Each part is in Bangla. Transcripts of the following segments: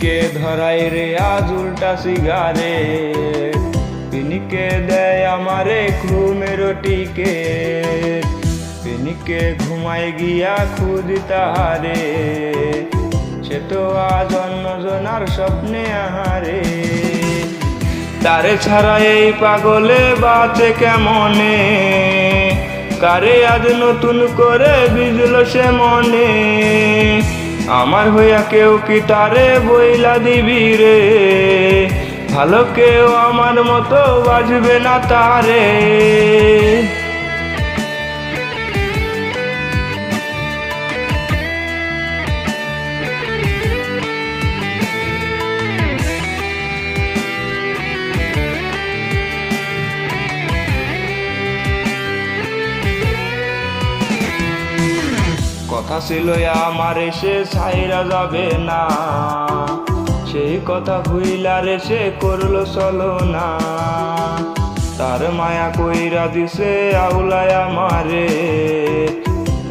ছাড়াই রে, আজ উল্টা সিগারেট। পিনিকে দেয় আমারে ঘুমের টিকেট পিনিকে ঘুমাই গিয়া খুদি তাহারে। সে তো আজ অন্যজনার স্বপ্নে আহারে। তারে ছাড়া এই পাগলে বাঁচে কেমনে? কারে আজ নতুন করে বিজল সে মনে? আমার হইয়া কেউ কি তারে বইলা দিবি রে? ভালো কেউ আমার মতো বাজবে না তারে। কথা ছিল, আমার এসে ছাইরা যাবে না। সেই কথা ভুইলা রে, সে করল চলো না। তার মায়া কইরা দিছে আউলায় আমারে।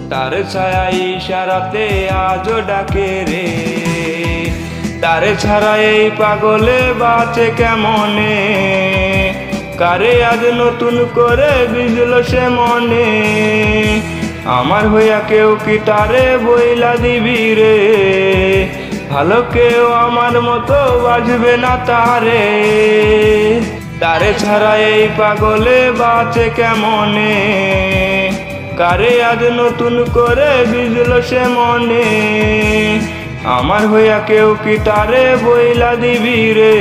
তার ছায়া ইশারাতে আজও ডাকে রে। তারে ছাড়া এই পাগলে বাঁচে কেমনে? কারে আজ নতুন করে বিজল সে মনে? আমার হইয়া কেউ কি তারে বইলা দিবি রে? ভালো কেউ আমার মতো বাজবে না তারে। তারে ছাড়া এই পাগলে বাঁচে কেমনে? কারে আজ নতুন করে বিজল সে মনে? আমার হইয়া কেউ কি তারে বইলা দিবি রে?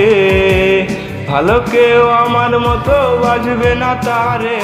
ভালো কেউ আমার মতো বাজবে না তারে।